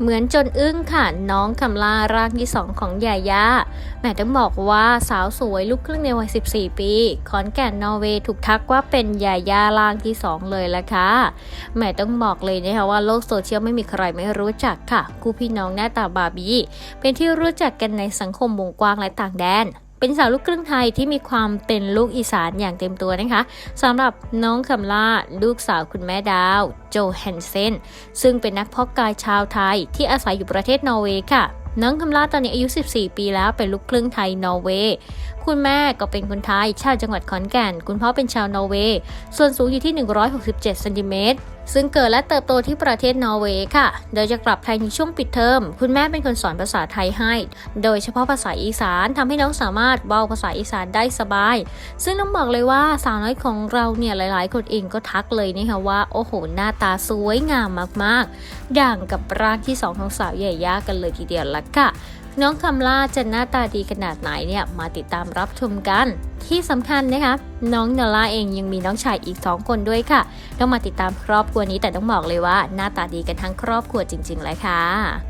เหมือนจนอึ้งค่ะ น้องคำลาร่างที่สองของยายาแหม่ต้องบอกว่าสาวสวยลูกครึ่งในวัย 14 ปี ขอนแก่นนอร์เวย์ถูกทักว่าเป็นยายาร่างที่2เลยละค่ะแหม่ต้องบอกเลยนะคะว่าโลกโซเชียลไม่มีใครไม่รู้จักค่ะคู่พี่น้องหน้าตาบาร์บี้เป็นที่รู้จักกันในสังคมวงกว้างและต่างแดน เป็นสาวลูกครึ่งไทยที่มีความเป็นลูกอีสานอย่างเต็มตัวนะคะสำหรับน้องคำล่าลูกสาวคุณแม่ดาว โจแฮนเซนซึ่งเป็นนักเพาะกายชาวไทยที่อาศัยอยู่ประเทศนอร์เวย์ค่ะน้องคำล่าตอนนี้อายุ 14 ปีแล้วเป็นลูกครึ่งไทยนอร์เวย์ คุณแม่ก็เป็นคนไทยชาวจังหวัดขอนแก่น คุณพ่อเป็นชาวนอร์เวย์ ส่วนสูงอยู่ที่ 167เซนติเมตรซึ่งเกิดและเติบโตที่ประเทศนอร์เวย์ค่ะ โดยจะกลับไทยในช่วงปิดเทอม คุณแม่เป็นคนสอนภาษาไทยให้ โดยเฉพาะภาษาอีสานทำให้น้องสามารถเบาภาษาอีสานได้สบาย ซึ่งต้องบอกเลยว่าสาวน้อยของเราเนี่ยหลาย ๆ คนเองก็ทักเลยนะคะว่า โอ้โห หน้าตาสวยงามมากๆ อย่างกับร่างที่สองของสาวใหญ่ยากันเลยทีเดียวละค่ะ น้องคำล่าจะหน้าตาดีขนาดไหนเนี่ยมาติดตามรับชมกัน ที่สำคัญนะคะน้องนอล่าเองยังมีน้องชายอีก2คนด้วยค่ะ ต้องมาติดตามครอบครัวนี้แต่ต้องบอกเลยว่าหน้าตาดีกันทั้งครอบครัวจริง ๆ เลยค่ะ